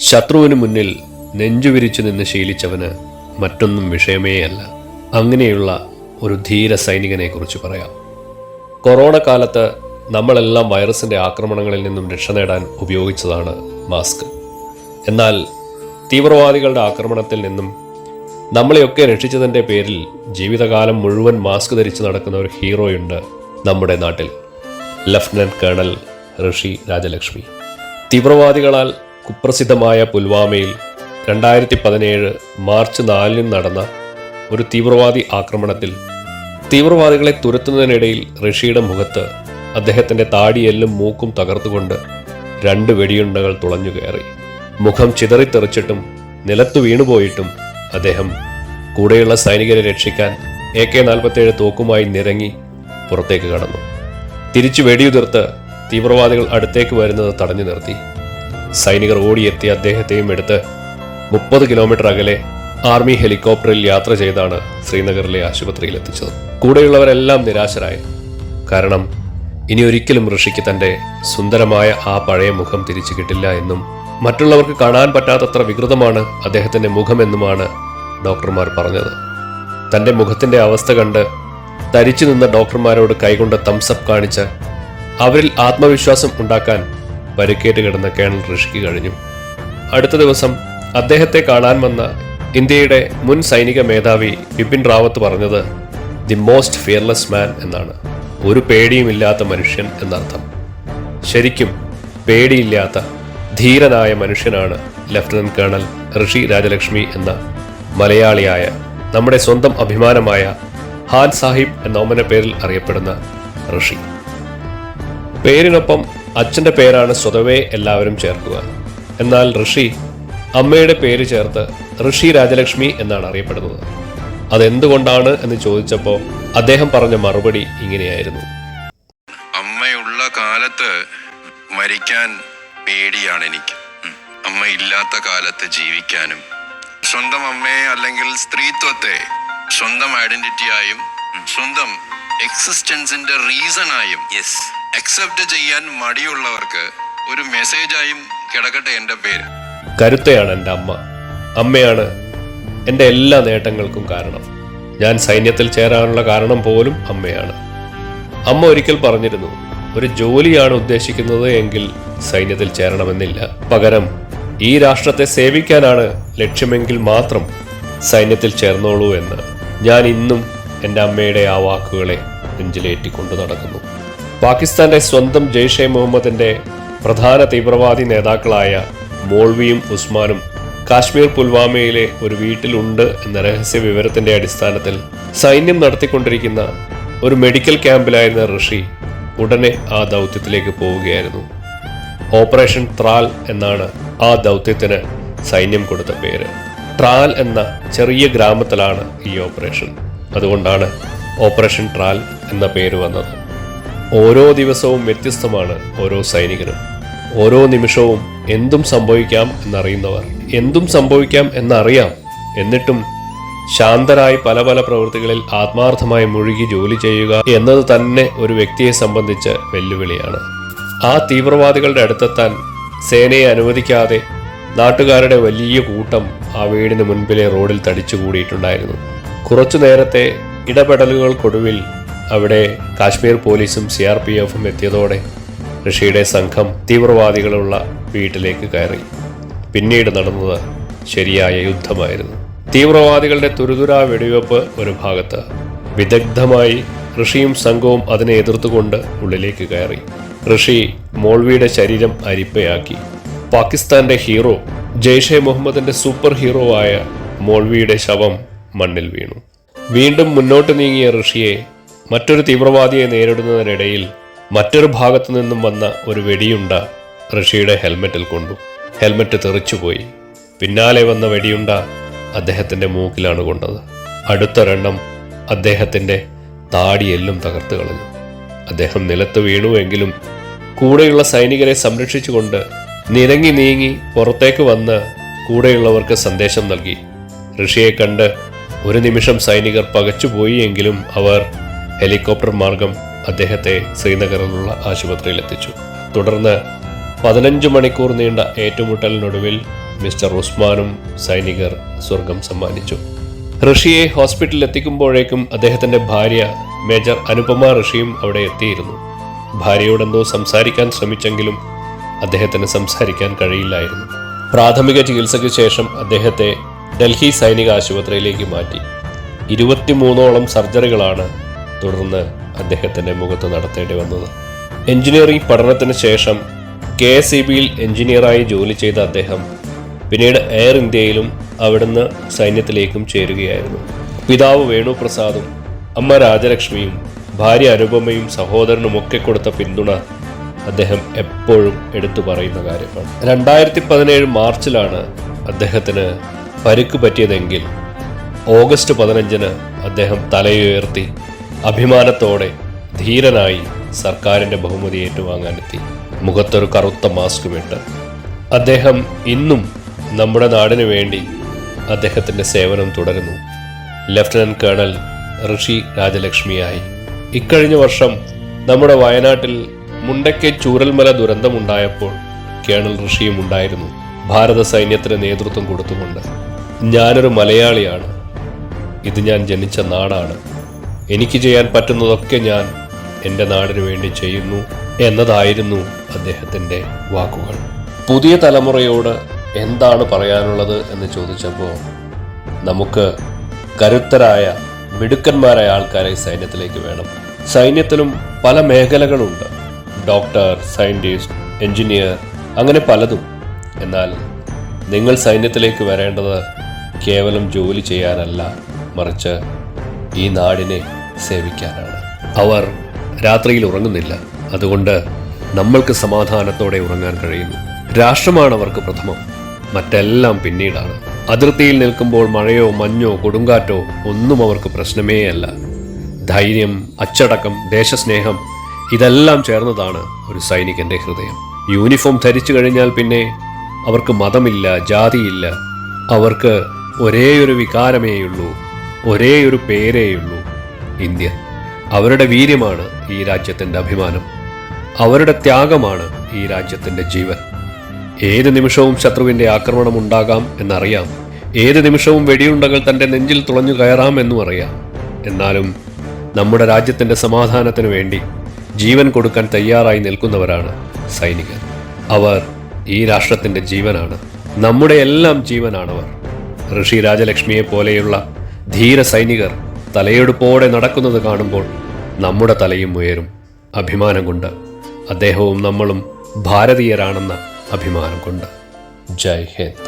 ശത്രുവിന് മുന്നിൽ നെഞ്ചുവിരിച്ചു നിന്ന് ശീലിച്ചവന് മറ്റൊന്നും വിഷയമേയല്ല. അങ്ങനെയുള്ള ഒരു ധീര സൈനികനെ കുറിച്ച് പറയാം. കൊറോണ കാലത്ത് നമ്മളെല്ലാം വൈറസിന്റെ ആക്രമണങ്ങളിൽ നിന്നും രക്ഷ നേടാൻ ഉപയോഗിച്ചതാണ് മാസ്ക്. എന്നാൽ തീവ്രവാദികളുടെ ആക്രമണത്തിൽ നിന്നും നമ്മളെയൊക്കെ രക്ഷിച്ചതിന്റെ പേരിൽ ജീവിതകാലം മുഴുവൻ മാസ്ക് ധരിച്ച് നടക്കുന്ന ഒരു ഹീറോയുണ്ട് നമ്മുടെ നാട്ടിൽ. Lieutenant colonel Rishi Rajalakshmi. തീവ്രവാദികളാൽ കുപ്രസിദ്ധമായ പുൽവാമയിൽ രണ്ടായിരത്തി പതിനേഴ് മാർച്ച് നാലിന് നടന്ന ഒരു തീവ്രവാദി ആക്രമണത്തിൽ തീവ്രവാദികളെ തുരത്തുന്നതിനിടയിൽ ഋഷിയുടെ മുഖത്ത് അദ്ദേഹത്തിന്റെ താടിയെല്ലും മൂക്കും തകർത്തുകൊണ്ട് രണ്ട് വെടിയുണ്ടകൾ തുളഞ്ഞു കയറി. മുഖം ചിതറിത്തെറിച്ചിട്ടും നിലത്തു വീണുപോയിട്ടും അദ്ദേഹം കൂടെയുള്ള സൈനികരെ രക്ഷിക്കാൻ എ കെ നാൽപ്പത്തേഴ് തോക്കുമായി നിരങ്ങി പുറത്തേക്ക് കടന്നു. തിരിച്ചു വെടിയുതിർത്ത് തീവ്രവാദികൾ അടുത്തേക്ക് വരുന്നത് തടഞ്ഞു നിർത്തി. സൈനികർ ഓടിയെത്തി അദ്ദേഹത്തെയും എടുത്ത് മുപ്പത് കിലോമീറ്റർ അകലെ ആർമി ഹെലികോപ്റ്ററിൽ യാത്ര ചെയ്താണ് ശ്രീനഗറിലെ ആശുപത്രിയിൽ എത്തിച്ചത്. കൂടെയുള്ളവരെല്ലാം നിരാശരായി. കാരണം ഇനി ഒരിക്കലും ഋഷിക്ക് തന്റെ സുന്ദരമായ ആ പഴയ മുഖം തിരിച്ചു കിട്ടില്ല എന്നും മറ്റുള്ളവർക്ക് കാണാൻ പറ്റാത്തത്ര വികൃതമാണ് അദ്ദേഹത്തിന്റെ മുഖമെന്നുമാണ് ഡോക്ടർമാർ പറഞ്ഞത്. തന്റെ മുഖത്തിന്റെ അവസ്ഥ കണ്ട് തരിച്ചു നിന്ന ഡോക്ടർമാരോട് കൈകൊണ്ട് തംസപ്പ് കാണിച്ച് അവരിൽ ആത്മവിശ്വാസം ഉണ്ടാക്കാൻ പരിക്കേറ്റ് കിടന്ന കേണൽ ഋഷിക്ക് കഴിഞ്ഞു. അടുത്ത ദിവസം അദ്ദേഹത്തെ കാണാൻ വന്ന ഇന്ത്യയുടെ മുൻ സൈനിക മേധാവി ബിപിൻ റാവത്ത് പറഞ്ഞത് ദി മോസ്റ്റ് ഫിയർലെസ് മാൻ എന്നാണ്. ഒരു പേടിയുമില്ലാത്ത മനുഷ്യൻ എന്നർത്ഥം. ശരിക്കും പേടിയില്ലാത്ത ധീരനായ മനുഷ്യനാണ് ലഫ്റ്റനന്റ് കേണൽ ഋഷി രാജലക്ഷ്മി എന്ന മലയാളിയായ നമ്മുടെ സ്വന്തം അഭിമാനമായ ഹാൻ സാഹിബ് എന്ന ഓമന പേരിൽ അറിയപ്പെടുന്ന ഋഷി. പേരിനൊപ്പം അച്ഛന്റെ പേരാണ് സ്വതവേ എല്ലാവരും ചേർക്കുക. എന്നാൽ ഋഷി അമ്മയുടെ പേര് ചേർത്ത് ഋഷി രാജലക്ഷ്മി എന്നാണ് അറിയപ്പെടുന്നത്. അതെന്തുകൊണ്ടാണ് എന്ന് ചോദിച്ചപ്പോൾ അദ്ദേഹം പറഞ്ഞ മറുപടി ഇങ്ങനെയായിരുന്നു. അമ്മയുള്ള കാലത്ത് മരിക്കാൻ പേടിയാണ് എനിക്ക്. അമ്മ ഇല്ലാത്ത കാലത്ത് ജീവിക്കാനും സ്വന്തം അമ്മയെ അല്ലെങ്കിൽ സ്ത്രീത്വത്തെ സ്വന്തം ഐഡന്റിറ്റിയായും സ്വന്തം എക്സിസ്റ്റൻസിന്റെ റീസണായും യെസ് അക്സെപ്റ്റ് ചെയ്യാൻ മടിയുള്ളവർക്ക് ഒരു മെസ്സേജായും കിടക്കട്ടെ എന്റെ പേര്. കരുത്തയാണ് എന്റെ അമ്മ. അമ്മയാണ് എന്റെ എല്ലാ നേട്ടങ്ങൾക്കും കാരണം. ഞാൻ സൈന്യത്തിൽ ചേരാനുള്ള കാരണം പോലും അമ്മയാണ്. അമ്മ ഒരിക്കൽ പറഞ്ഞിരുന്നു ഒരു ജോലിയാണ് ഉദ്ദേശിക്കുന്നത് എങ്കിൽ സൈന്യത്തിൽ ചേരണമെന്നില്ല. പകരം ഈ രാഷ്ട്രത്തെ സേവിക്കാനാണ് ലക്ഷ്യമെങ്കിൽ മാത്രം സൈന്യത്തിൽ ചേർന്നോളൂ എന്ന് ഞാൻ ഇന്നും എന്റെ അമ്മയുടെ ആ വാക്കുകളെ നെഞ്ചിലേറ്റിക്കൊണ്ട് നടക്കുന്നു. പാകിസ്ഥാന്റെ സ്വന്തം ജെയ്ഷെ മുഹമ്മദിന്റെ പ്രധാന തീവ്രവാദി നേതാക്കളായ മോൾവിയും ഉസ്മാനും കാശ്മീർ പുൽവാമയിലെ ഒരു വീട്ടിലുണ്ട് എന്ന രഹസ്യ വിവരത്തിന്റെ അടിസ്ഥാനത്തിൽ സൈന്യം നടത്തിക്കൊണ്ടിരിക്കുന്ന ഒരു മെഡിക്കൽ ക്യാമ്പിലായിരുന്ന ഋഷി ഉടനെ ആ ദൗത്യത്തിലേക്ക് പോവുകയായിരുന്നു. ഓപ്പറേഷൻ ത്രാൽ എന്നാണ് ആ ദൗത്യത്തിന് സൈന്യം കൊടുത്ത പേര്. ട്രാൽ എന്ന ചെറിയ ഗ്രാമത്തിലാണ് ഈ ഓപ്പറേഷൻ. അതുകൊണ്ടാണ് ഓപ്പറേഷൻ ട്രാൽ എന്ന പേര് വന്നത്. ഓരോ ദിവസവും വ്യത്യസ്തമാണ് ഓരോ സൈനികനും ഓരോ നിമിഷവും എന്തും സംഭവിക്കാം എന്നറിയുന്നവർ. എന്തും സംഭവിക്കാം എന്നറിയാം. എന്നിട്ടും ശാന്തരായി പല പല പ്രവൃത്തികളിൽ ആത്മാർത്ഥമായി മുഴുകി ജോലി ചെയ്യുക എന്നത് തന്നെ ഒരു വ്യക്തിയെ സംബന്ധിച്ച് വെല്ലുവിളിയാണ്. ആ തീവ്രവാദികളുടെ അടുത്തെത്താൻ സേനയെ അനുവദിക്കാതെ നാട്ടുകാരുടെ വലിയ കൂട്ടം ആ വീടിന് മുൻപിലെ റോഡിൽ തടിച്ചുകൂടിയിട്ടുണ്ടായിരുന്നു. കുറച്ചു നേരത്തെ ഇടപെടലുകൾക്കൊടുവിൽ അവിടെ കാശ്മീർ പോലീസും സി ആർ പി എഫും എത്തിയതോടെ ഋഷിയുടെ സംഘം തീവ്രവാദികളുള്ള വീട്ടിലേക്ക് കയറി. പിന്നീട് നടന്നത് ശരിയായ യുദ്ധമായിരുന്നു. തീവ്രവാദികളുടെ തുരുതുരാ വെടിവെപ്പ് ഒരു ഭാഗത്ത്. വിദഗ്ധമായി ഋഷിയും സംഘവും അതിനെ എതിർത്തുകൊണ്ട് ഉള്ളിലേക്ക് കയറി. ഋഷി മോൾവിയുടെ ശരീരം അരിപ്പയാക്കി. പാകിസ്ഥാന്റെ ഹീറോ ജെയ്ഷെ മുഹമ്മദിന്റെ സൂപ്പർ ഹീറോ ആയ മോൾവിയുടെ ശവം മണ്ണിൽ വീണു. വീണ്ടും മുന്നോട്ട് നീങ്ങിയ ഋഷിയെ മറ്റൊരു തീവ്രവാദിയെ നേരിടുന്നതിനിടയിൽ മറ്റൊരു ഭാഗത്തു നിന്നും വന്ന ഒരു വെടിയുണ്ട ഋഷിയുടെ ഹെൽമെറ്റിൽ കൊണ്ടു. ഹെൽമെറ്റ് തെറിച്ചുപോയി. പിന്നാലെ വന്ന വെടിയുണ്ട അദ്ദേഹത്തിന്റെ മൂക്കിലാണ് കൊണ്ടത്. അടുത്തൊരെണ്ണം അദ്ദേഹത്തിന്റെ താടിയെല്ലും തകർത്ത് കളഞ്ഞു അദ്ദേഹം നിലത്ത് വീണുവെങ്കിലും കൂടെയുള്ള സൈനികരെ സംരക്ഷിച്ചുകൊണ്ട് നിരങ്ങി നീങ്ങി പുറത്തേക്ക് വന്ന് കൂടെയുള്ളവർക്ക് സന്ദേശം നൽകി. ഋഷിയെ കണ്ട് ഒരു നിമിഷം സൈനികർ പകച്ചുപോയി എങ്കിലും അവർ ഹെലികോപ്റ്റർ മാർഗം അദ്ദേഹത്തെ ശ്രീനഗറിലുള്ള ആശുപത്രിയിൽ എത്തിച്ചു തുടർന്ന് പതിനഞ്ച് മണിക്കൂർ നീണ്ട ഏറ്റുമുട്ടലിനൊടുവിൽ മിസ്റ്റർ ഉസ്മാനും സൈനികർ സ്വർഗം സമ്മാനിച്ചു. ഋഷിയെ ഹോസ്പിറ്റലിൽ എത്തിക്കുമ്പോഴേക്കും അദ്ദേഹത്തിന്റെ ഭാര്യ മേജർ അനുപമ ഋഷിയും അവിടെ എത്തിയിരുന്നു. ഭാര്യയോടെന്തോ സംസാരിക്കാൻ ശ്രമിച്ചെങ്കിലും അദ്ദേഹത്തിന് സംസാരിക്കാൻ കഴിയില്ലായിരുന്നു. പ്രാഥമിക ചികിത്സയ്ക്ക് ശേഷം അദ്ദേഹത്തെ ഡൽഹി സൈനിക ആശുപത്രിയിലേക്ക് മാറ്റി. ഇരുപത്തിമൂന്നോളം സർജറികളാണ് തുടർന്ന് അദ്ദേഹത്തിന്റെ മുഖത്ത് നടത്തേണ്ടി വന്നത്. എഞ്ചിനീയറിംഗ് പഠനത്തിന് ശേഷം കെ എസ് ഇ ബിയിൽ എഞ്ചിനീയറായി ജോലി ചെയ്ത അദ്ദേഹം പിന്നീട് എയർ ഇന്ത്യയിലും അവിടുന്ന് സൈന്യത്തിലേക്കും ചേരുകയായിരുന്നു. പിതാവ് വേണുപ്രസാദും അമ്മ രാജലക്ഷ്മിയും ഭാര്യ അനുപമയും സഹോദരനുമൊക്കെ കൊടുത്ത പിന്തുണ അദ്ദേഹം എപ്പോഴും എടുത്തു പറയുന്ന കാര്യമാണ്. രണ്ടായിരത്തി പതിനേഴ് മാർച്ചിലാണ് അദ്ദേഹത്തിന് പരുക്ക് പറ്റിയതെങ്കിൽ ഓഗസ്റ്റ് പതിനഞ്ചിന് അദ്ദേഹം തലയുയർത്തി അഭിമാനത്തോടെ ധീരനായി സർക്കാരിന്റെ ബഹുമതി ഏറ്റുവാങ്ങാനെത്തി. മുഖത്തൊരു കറുത്ത മാസ്ക് ഇട്ട്. അദ്ദേഹം ഇന്നും നമ്മുടെ നാടിനു വേണ്ടി അദ്ദേഹത്തിന്റെ സേവനം തുടരുന്നു. ലഫ്റ്റനന്റ് കേണൽ ഋഷി രാജലക്ഷ്മിയായി. ഇക്കഴിഞ്ഞ വർഷം നമ്മുടെ വയനാട്ടിൽ മുണ്ടയ്ക്ക് ചൂരൽമല ദുരന്തമുണ്ടായപ്പോൾ കേണൽ ഋഷിയും ഉണ്ടായിരുന്നു. ഭാരത സൈന്യത്തിന് നേതൃത്വം കൊടുത്തുകൊണ്ട്. ഞാനൊരു മലയാളിയാണ്. ഇത് ഞാൻ ജനിച്ച നാടാണ്. എനിക്ക് ചെയ്യാൻ പറ്റുന്നതൊക്കെ ഞാൻ എന്റെ നാടിനു വേണ്ടി ചെയ്യുന്നു എന്നതായിരുന്നു അദ്ദേഹത്തിന്റെ വാക്കുകൾ. പുതിയ തലമുറയോട് എന്താണ് പറയാനുള്ളത് എന്ന് ചോദിച്ചപ്പോൾ നമുക്ക് കരുത്തരായ മിടുക്കന്മാരായ ആൾക്കാരെ സൈന്യത്തിലേക്ക് വേണം. സൈന്യത്തിലും പല മേഖലകളുണ്ട്. ഡോക്ടർ സയന്റിസ്റ്റ് എഞ്ചിനീയർ അങ്ങനെ പലതും. എന്നാൽ നിങ്ങൾ സൈന്യത്തിലേക്ക് വരേണ്ടത് കേവലം ജോലി ചെയ്യാനല്ല മറിച്ച് ഈ നാടിനെ സേവിക്കാനാണ്. അവർ രാത്രിയിൽ ഉറങ്ങുന്നില്ല. അതുകൊണ്ട് നമ്മൾക്ക് സമാധാനത്തോടെ ഉറങ്ങാൻ കഴിയുന്നു. രാഷ്ട്രമാണ് അവർക്ക് പ്രഥമം. മറ്റെല്ലാം പിന്നീടാണ്. അതിർത്തിയിൽ നിൽക്കുമ്പോൾ മഴയോ മഞ്ഞോ കൊടുങ്കാറ്റോ ഒന്നും അവർക്ക് പ്രശ്നമേ അല്ല ധൈര്യം അച്ചടക്കം ദേശസ്നേഹം ഇതെല്ലാം ചേർന്നതാണ് ഒരു സൈനികന്റെ ഹൃദയം. യൂണിഫോം ധരിച്ചു കഴിഞ്ഞാൽ പിന്നെ അവർക്ക് മതമില്ല ജാതിയില്ല. അവർക്ക് ഒരേയൊരു വികാരമേയുള്ളൂ ഒരേയൊരു പേരേയുള്ളൂ. ഇന്ത്യ. അവരുടെ വീര്യമാണ് ഈ രാജ്യത്തിന്റെ അഭിമാനം. അവരുടെ ത്യാഗമാണ് ഈ രാജ്യത്തിന്റെ ജീവൻ. ഏത് നിമിഷവും ശത്രുവിന്റെ ആക്രമണം ഉണ്ടാകാം എന്നറിയാം. ഏത് നിമിഷവും വെടിയുണ്ടകൾ തന്റെ നെഞ്ചിൽ തുളഞ്ഞു കയറാം എന്നും അറിയാം. എന്നാലും നമ്മുടെ രാജ്യത്തിന്റെ സമാധാനത്തിനു വേണ്ടി ജീവൻ കൊടുക്കാൻ തയ്യാറായി നിൽക്കുന്നവരാണ് സൈനികർ. അവർ ഈ രാഷ്ട്രത്തിന്റെ ജീവനാണ്. നമ്മുടെ എല്ലാം ജീവനാണവർ. ഋഷി രാജലക്ഷ്മിയെ പോലെയുള്ള ധീര സൈനികർ തലയെടുപ്പോടെ നടക്കുന്നത് കാണുമ്പോൾ നമ്മുടെ തലയും ഉയരും. അഭിമാനം കൊണ്ട്. അദ്ദേഹവും നമ്മളും ഭാരതീയരാണെന്ന അഭിമാനം കൊണ്ട്. ജയ് ഹിന്ദ്.